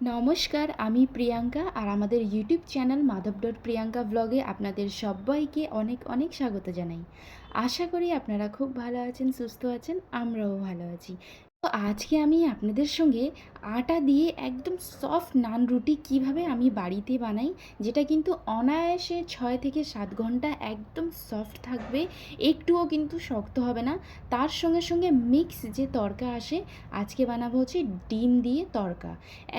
নমস্কার, আমি প্রিয়াঙ্কা আর আমাদের YouTube channel Madhab dot Priyanka ব্লগে আপনাদের সবাইকে অনেক অনেক স্বাগত জানাই। আশা করি আপনারা খুব ভালো আছেন, সুস্থ আছেন, আমরাও ভালো আছি। তো আজকে আমি আপনাদের সঙ্গে আটা দিয়ে একদম সফট নান রুটি কীভাবে আমি বাড়িতে বানাই, যেটা কিন্তু অনায়াসে ছয় থেকে সাত ঘণ্টা একদম সফট থাকবে, একটুও কিন্তু শক্ত হবে না। তার সঙ্গে সঙ্গে মিক্স যে তরকা আসে, আজকে বানাবো হচ্ছে ডিম দিয়ে তরকা।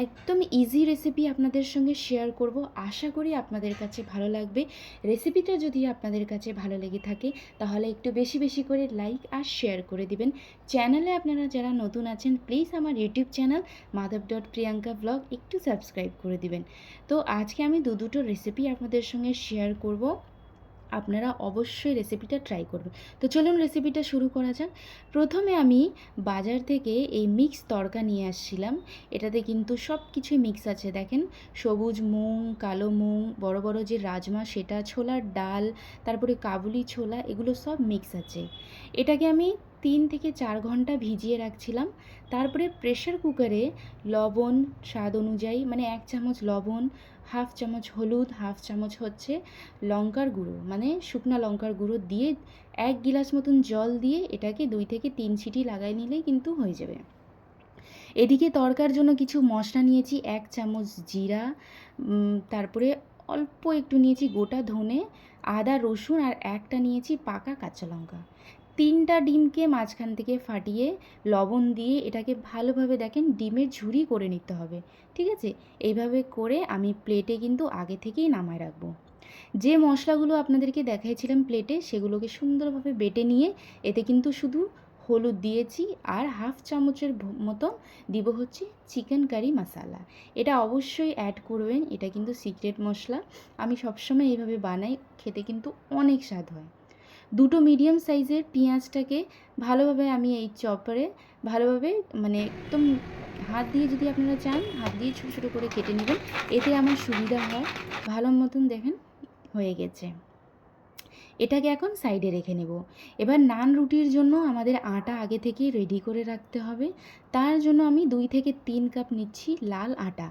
একদম ইজি রেসিপি আপনাদের সঙ্গে শেয়ার করব, আশা করি আপনাদের কাছে ভালো লাগবে। রেসিপিটা যদি আপনাদের কাছে ভালো লেগে থাকে, তাহলে একটু বেশি বেশি করে লাইক আর শেয়ার করে দিবেন। চ্যানেলে আপনারা যারা নতুন আছেন প্লিজ আমার YouTube channel Madhab dot Priyanka blog একটু সাবস্ক্রাইব করে দিবেন। তো আজকে আমি দু দুটো রেসিপি আপনাদের সঙ্গে শেয়ার করব। আপনারা অবশ্যই রেসিপিটা ট্রাই করবেন। তো চলুন রেসিপিটা শুরু করা যাক। প্রথমে আমি বাজার থেকে এই মিক্স তড়কা নিয়ে আসছিলাম। এটাতে কিন্তু সব কিছুই মিক্স আছে, দেখেন। সবুজ মুগ কালো মুগ বড় বড় যে রাজমা, সেটা ছোলার ডাল, তারপরে কাবুলি ছোলা, এগুলো সব মিক্স আছে। এটাকে আমি তিন থেকে চার ঘণ্টা ভিজিয়ে রাখছিলাম। তারপরে প্রেশার কুকারে লবণ, স্বাদ অনুযায়ী মানে এক চামচ লবণ, হাফ চামচ হলুদ, হাফ চামচ হচ্ছে লঙ্কার গুঁড়ো মানে শুকনা লঙ্কার গুঁড়ো দিয়ে এক গিলাস মতন জল দিয়ে এটাকে দুই থেকে তিন সিটি লাগাই নিলেই কিন্তু হয়ে যাবে। এদিকে তরকার জন্য কিছু মশলা নিয়েছি, এক চামচ জিরা তারপরে অল্প একটু নিয়েছি গোটা ধনে, আদা, রসুন আর একটা নিয়েছি পাকা কাঁচা লঙ্কা। তিনটা ডিমকে মাঝখান থেকে ফাটিয়ে লবণ দিয়ে এটাকে ভালোভাবে দেখেন ডিমের ঝুরি করে নিতে হবে, ঠিক আছে? এইভাবে করে আমি প্লেটে কিন্তু আগে থেকেই নামায় রাখব। যে মশলাগুলো আপনাদেরকে দেখাইছিলাম প্লেটে সেগুলোকে সুন্দরভাবে বেটে নিয়ে এতে কিন্তু শুধু হলুদ দিয়েছি আর হাফ চামচের মতো দিব হচ্ছে চিকেন কারি মশালা এটা অবশ্যই অ্যাড করবেন, এটা কিন্তু সিক্রেট মশলা। আমি সবসময় এইভাবে বানাই, খেতে কিন্তু অনেক স্বাদ হয়। দুটো মিডিয়াম সাইজের পেঁয়াজটাকে ভালোভাবে আমি এই চপারে ভালোভাবে মানে একদম হাত দিয়ে যদি আপনারা চান, হাত দিয়ে ছোটো ছোটো করে কেটে নেবেন, এতে আমার সুবিধা হয়। ভালো মতন দেখেন হয়ে গেছে। এটাকে এখন সাইডে রেখে নেব। এবার নান রুটির জন্য আমাদের আটা আগে থেকেই রেডি করে রাখতে হবে। তার জন্য আমি দুই থেকে তিন কাপ নিচ্ছি লাল আটা।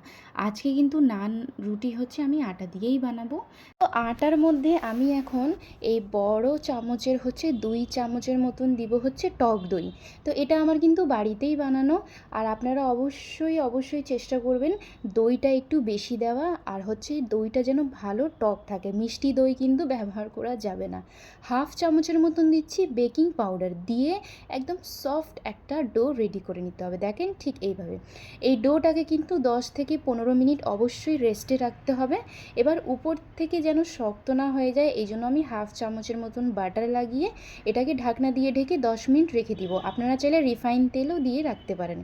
আজকে কিন্তু নান রুটি হচ্ছে আমি আটা দিয়েই বানাবো। তো আটার মধ্যে আমি এখন এই বড় চামচের হচ্ছে দুই চামচের মতন দিব হচ্ছে টক দই। তো এটা আমার কিন্তু বাড়িতেই বানানো আর আপনারা অবশ্যই অবশ্যই চেষ্টা করবেন দইটা একটু বেশি দেওয়া আর হচ্ছে দইটা যেন ভালো টক থাকে। মিষ্টি দই কিন্তু ব্যবহার করা যাবে না। হাফ চামচের মতন দিচ্ছি বেকিং পাউডার দিয়ে একদম সফট একটা ডো রেডি করে নিতে হবে। দেখেন, ঠিক এইভাবে। এই ডোটাকে কিন্তু দশ থেকে পনেরো মিনিট অবশ্যই রেস্টে রাখতে হবে। এবার উপর থেকে যেন শক্ত না হয়ে যায় এই জন্য আমি হাফ চামচের মতন বাটার লাগিয়ে এটাকে ঢাকনা দিয়ে ঢেকে দশ মিনিট রেখে দিব। আপনারা চাইলে রিফাইন তেলও দিয়ে রাখতে পারেন।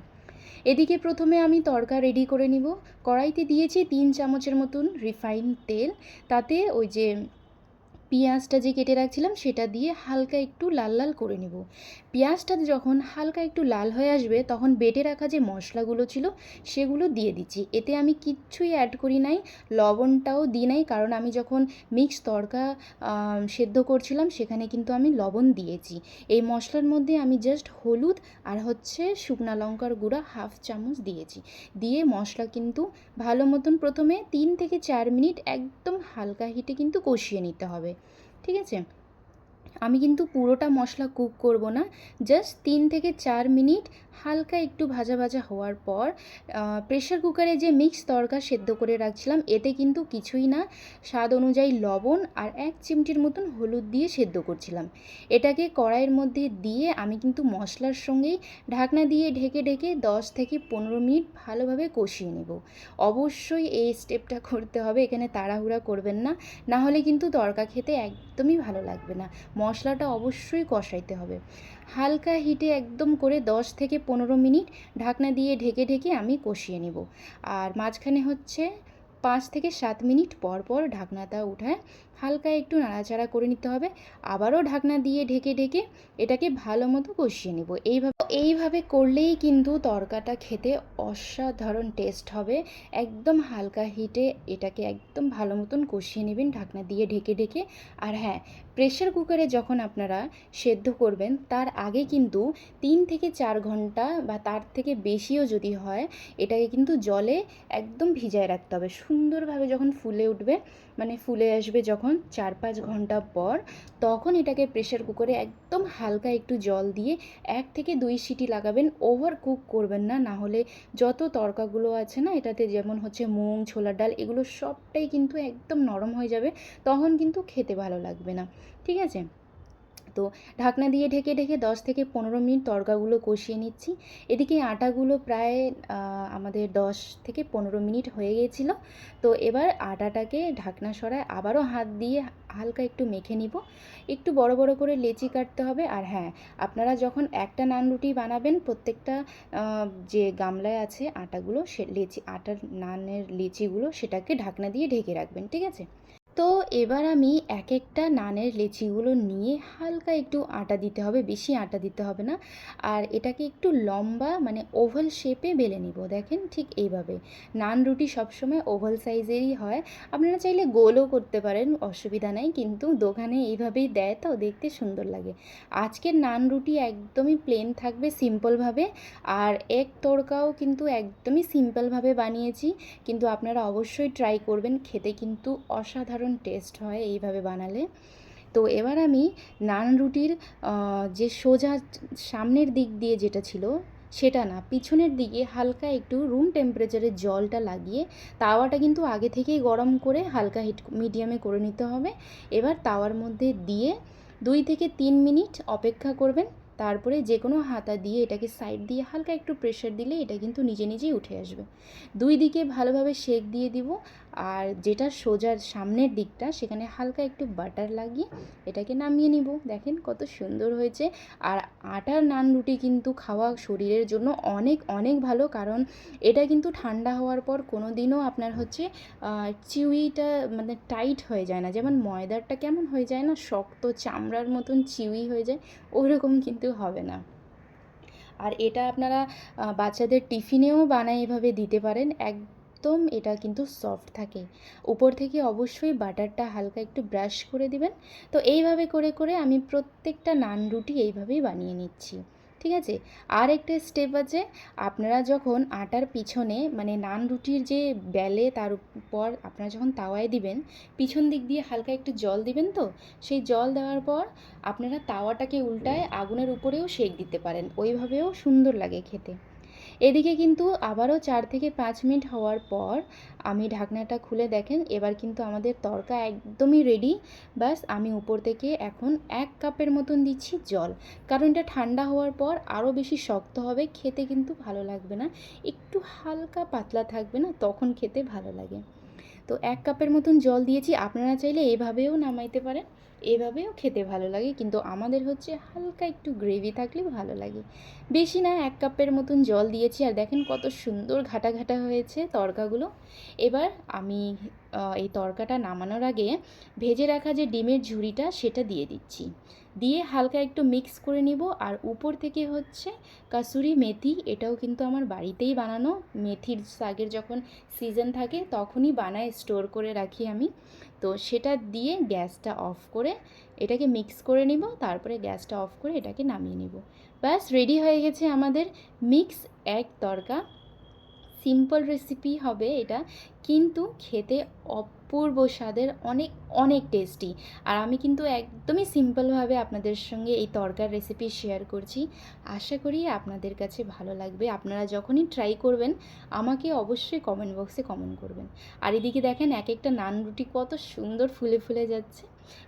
এদিকে প্রথমে আমি তড়কা রেডি করে নিব। কড়াইতে দিয়েছি তিন চামচের মতন রিফাইন তেল। তাতে ওই যে পেঁয়াজটা যে কেটে রাখছিলাম সেটা দিয়ে হালকা একটু লাল লাল করে নেব। পেঁয়াজটা যখন হালকা একটু লাল হয়ে আসবে, তখন বেটে রাখা যে মশলাগুলো ছিল সেগুলো দিয়ে দিচ্ছি। এতে আমি কিচ্ছুই অ্যাড করি নাই, লবণটাও দিই নাই, কারণ আমি যখন মিক্স তড়কা সেদ্ধ করছিলাম সেখানে কিন্তু আমি লবণ দিয়েছি। এই মশলার মধ্যে আমি জাস্ট হলুদ আর হচ্ছে শুকনা লঙ্কার গুঁড়া হাফ চামচ দিয়েছি। দিয়ে মশলা কিন্তু ভালো মতন প্রথমে তিন থেকে চার মিনিট একদম হালকা হিটে কিন্তু কষিয়ে নিতে হবে। ঠিক আছে? আমি কিন্তু পুরোটা মশলা কুক করব না জাস্ট তিন থেকে চার মিনিট হালকা একটু ভাজা ভাজা হওয়ার পর প্রেশার কুকারে যে মিক্স তড়কা সেদ্ধ করে রাখছিলাম, এতে কিন্তু কিছুই না। স্বাদ অনুযায়ী লবণ আর এক চিমটির মতন হলুদ দিয়ে সেদ্ধ করছিলাম। এটাকে কড়াইয়ের মধ্যে দিয়ে আমি কিন্তু মশলার সঙ্গেই ঢাকনা দিয়ে ঢেকে ঢেকে দশ থেকে পনেরো মিনিট ভালোভাবে কষিয়ে নেব। অবশ্যই এই স্টেপটা করতে হবে, এখানে তাড়াহুড়া করবেন না। না হলে কিন্তু তরকা খেতে একদমই ভালো লাগবে না। মশলাটা অবশ্যই কষাইতে হবে। হালকা হিটে একদম করে দশ থেকে পনেরো মিনিট ঢাকনা দিয়ে ঢেকে ঢেকে আমি কষিয়ে নেব। আর মাঝখানে হচ্ছে পাঁচ থেকে সাত মিনিট পর পর ঢাকনাটা উঠায় হালকা একটু নাড়াচাড়া করে নিতে হবে। আবারও ঢাকনা দিয়ে ঢেকে ঢেকে এটাকে ভালো মতো কষিয়ে নেব। এইভাবে এইভাবে করলেই কিন্তু তরকাটা খেতে অসাধারণ টেস্ট হবে। একদম হালকা হিটে এটাকে একদম ভালো মতন কষিয়ে নেবেন, ঢাকনা দিয়ে ঢেকে ঢেকে। আর হ্যাঁ প্রেশার কুকারে যখন আপনারা সেদ্ধ করবেন, তার আগে কিন্তু তিন থেকে চার ঘণ্টা বা তার থেকে বেশিও যদি হয়, এটাকে কিন্তু জলে একদম ভিজায় রাখতে হবে। সুন্দরভাবে যখন ফুলে উঠবে মানে ফুলে আসবে যখন চার পাঁচ ঘণ্টা পর, তখন এটাকে প্রেশার কুকারে একদম হালকা একটু জল দিয়ে এক থেকে দুই সিটি লাগাবেন ওভার কুক করবেন না। না হলে যত তরকাগুলো আছে না, এটাতে যেমন হচ্ছে মুগ ছোলার ডাল, এগুলো সবটাই কিন্তু একদম নরম হয়ে যাবে, তখন কিন্তু খেতে ভালো লাগবে না। ঠিক আছে? তো ঢাকনা দিয়ে ঢেকে ঢেকে দশ থেকে পনেরো মিনিট তরকাগুলো কষিয়ে নিচ্ছি। এদিকে আটাগুলো প্রায় আমাদের দশ থেকে পনেরো মিনিট হয়ে গিয়েছিল তো এবার আটাটাকে ঢাকনা সরায় আবারও হাত দিয়ে হালকা একটু মেখে নিব। একটু বড় বড় করে লেচি কাটতে হবে। আর হ্যাঁ আপনারা যখন একটা নান রুটি বানাবেন, প্রত্যেকটা যে গামলায় আছে আটাগুলো, সে লেচি, আটার নানের লেচিগুলো সেটাকে ঢাকনা দিয়ে ঢেকে রাখবেন, ঠিক আছে? তো এবার আমি এক একটা নানের লেচিগুলো নিয়ে হালকা একটু আটা দিতে হবে, বেশি আটা দিতে হবে না। আর এটাকে একটু লম্বা মানে ওভাল শেপে বেলে নিব, দেখেন ঠিক এইভাবে। নান রুটি সবসময় ওভাল সাইজেরই হয়। আপনারা চাইলে গোলও করতে পারেন, অসুবিধা নেই, কিন্তু দোকানে এইভাবেই দেয় তো, দেখতে সুন্দর লাগে। আজকের নান রুটি একদমই প্লেন থাকবে সিম্পলভাবে আর এক তড়কাও কিন্তু একদমই সিম্পলভাবে বানিয়েছি, কিন্তু আপনারা অবশ্যই ট্রাই করবেন, খেতে কিন্তু অসাধারণ অসাধারণ টেস্ট হয় এইভাবে বানালে। তো এবার আমি নান রুটির যে সোজা সামনের দিক দিয়ে যেটা ছিল সেটা না, পিছনের দিকে হালকা একটু রুম টেম্পারেচারে জলটা লাগিয়ে তাওয়াটা কিন্তু আগে থেকেই গরম করে হালকা হিট মিডিয়ামে করে নিতে হবে। এবার তাওয়ার মধ্যে দিয়ে দুই থেকে তিন মিনিট অপেক্ষা করবেন। তারপরে যে কোনো হাতা দিয়ে এটাকে সাইড দিয়ে হালকা একটু প্রেশার দিলে এটা কিন্তু নিজে নিজেই উঠে আসবে। দুই দিকে ভালোভাবে শেক দিয়ে দিব। আর যেটা সোজার সামনের দিকটা, সেখানে হালকা একটু বাটার লাগিয়ে এটাকে নামিয়ে নিব। দেখেন কত সুন্দর হয়েছে। আর আটার নান রুটি কিন্তু খাওয়া শরীরের জন্য অনেক অনেক ভালো। কারণ এটা কিন্তু ঠান্ডা হওয়ার পর কোনো দিনও আপনার হচ্ছে চিউইটা মানে টাইট হয়ে যায় না। যেমন ময়দারটা কেমন হয়ে যায় না, শক্ত চামড়ার মতন চিউই হয়ে যায় ওই রকম কিন্তু হবে না। আর এটা আপনারা বাচ্চাদের টিফিনেও বানায় এভাবে দিতে পারেন। এক একদম এটা কিন্তু সফট থাকে। উপর থেকে অবশ্যই বাটারটা হালকা একটু ব্রাশ করে দিবেন। তো এইভাবে করে করে আমি প্রত্যেকটা নান রুটি এইভাবেই বানিয়ে নিচ্ছি। ঠিক আছে? আর একটা স্টেপ আছে, আপনারা যখন আটার পিছনে মানে নান রুটির যে বেলে তার উপর আপনারা যখন তাওয়ায় দিবেন, পিছন দিক দিয়ে হালকা একটু জল দিবেন তো? সেই জল দেওয়ার পর আপনারা তাওয়াটাকে উল্টায় আগুনের উপরেও সেক দিতে পারেন। ওইভাবেও সুন্দর লাগে খেতে। এদিকে কিন্তু আবারও চার থেকে পাঁচ মিনিট হওয়ার পর আমি ঢাকনাটা খুলে দেখেন, এবার কিন্তু আমাদের তরকা একদমই রেডি ব্যাস, আমি উপর থেকে এখন এক কাপের মতন দিচ্ছি জল। কারণ এটা ঠান্ডা হওয়ার পর আরও বেশি শক্ত হবে, খেতে কিন্তু ভালো লাগবে না। একটু হালকা পাতলা থাকবে না, তখন খেতে ভালো লাগে। তো এক কাপের মতন জল দিয়েছি, আপনারা চাইলে এভাবেও নামাইতে পারেন। এভাবেও খেতে ভালো লাগে, কিন্তু আমাদের হচ্ছে হালকা একটু গ্রেভি থাকলে ভালো লাগে। বেশি না, এক কাপের মতন জল দিয়েছি, আর দেখেন কত সুন্দর ঘাটা ঘাটা হয়েছে তরকাগুলো। এবার আমি এই তরকাটা নামানোর আগে ভেজে রাখা যে ডিমের ঝুড়িটা সেটা দিয়ে দিচ্ছি। দিয়ে হালকা একটু মিক্স করে নিব আর উপর থেকে হচ্ছে কাসুরি মেথি, এটাও কিন্তু আমার বাড়িতেই বানানো। মেথির শাকের যখন সিজন থাকে তখনই বানায় স্টোর করে রাখি আমি। তো সেটা দিয়ে গ্যাসটা অফ করে এটাকে মিক্স করে নিব, তারপরে গ্যাসটা অফ করে এটাকে নামিয়ে নিব। ব্যাস রেডি হয়ে গেছে আমাদের মিক্স এক তরকা। সিম্পল রেসিপি হবে এটা। কিন্তু খেতে অপূর্ব স্বাদের অনেক অনেক টেস্টি আর আমি কিন্তু একদমই সিম্পলভাবে আপনাদের সঙ্গে এই তরকার রেসিপি শেয়ার করছি। আশা করি আপনাদের কাছে ভালো লাগবে। আপনারা যখনই ট্রাই করবেন, আমাকে অবশ্যই কমেন্ট বক্সে কমেন্ট করবেন। আর এদিকে দেখেন এক একটা নান রুটি কত সুন্দর ফুলে ফুলে যাচ্ছে।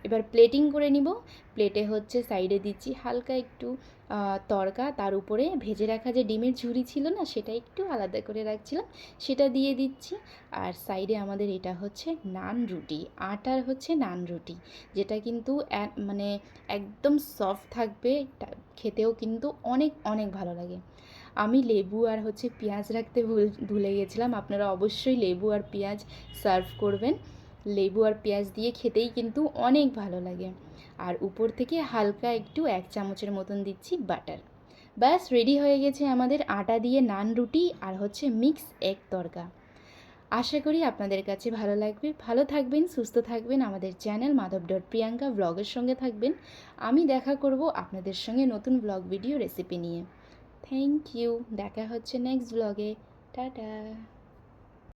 এবার প্লেটিং করে নিব। প্লেটে হচ্ছে সাইডে দিচ্ছি হালকা একটু তরকা। তার উপরে ভেজে রাখা যে ডিমের ঝুড়ি ছিল না, সেটা একটু আলাদা করে রাখছিলাম। সেটা দিয়ে দিচ্ছি। আর সাইডে আমাদের এটা হচ্ছে নান রুটি, আটার হচ্ছে নান রুটি, যেটা কিন্তু মানে একদম সফট থাকবে খেতেও কিন্তু অনেক অনেক ভালো লাগে। আমি লেবু আর হচ্ছে পেঁয়াজ রাখতে ভুল, ভুলে গেছিলাম, আপনারা অবশ্যই লেবু আর পেঁয়াজ সার্ভ করবেন। লেবু আর পেঁয়াজ দিয়ে খেতেই কিন্তু অনেক ভালো লাগে। আর উপর থেকে হালকা একটু এক চামচের মতন দিচ্ছি বাটার ব্যাস রেডি হয়ে গেছে আমাদের আটা দিয়ে নান রুটি আর হচ্ছে মিক্স এগ তরকা। আশা করি আপনাদের কাছে ভালো লাগবে। ভালো থাকবেন, সুস্থ থাকবেন। আমাদের চ্যানেল মাধব ডট প্রিয়াঙ্কা ব্লগের সঙ্গে থাকবেন। আমি দেখা করব আপনাদের সঙ্গে নতুন ব্লগ ভিডিও রেসিপি নিয়ে। Thank you. দেখা হচ্ছে নেক্সট ব্লগে। টাটা।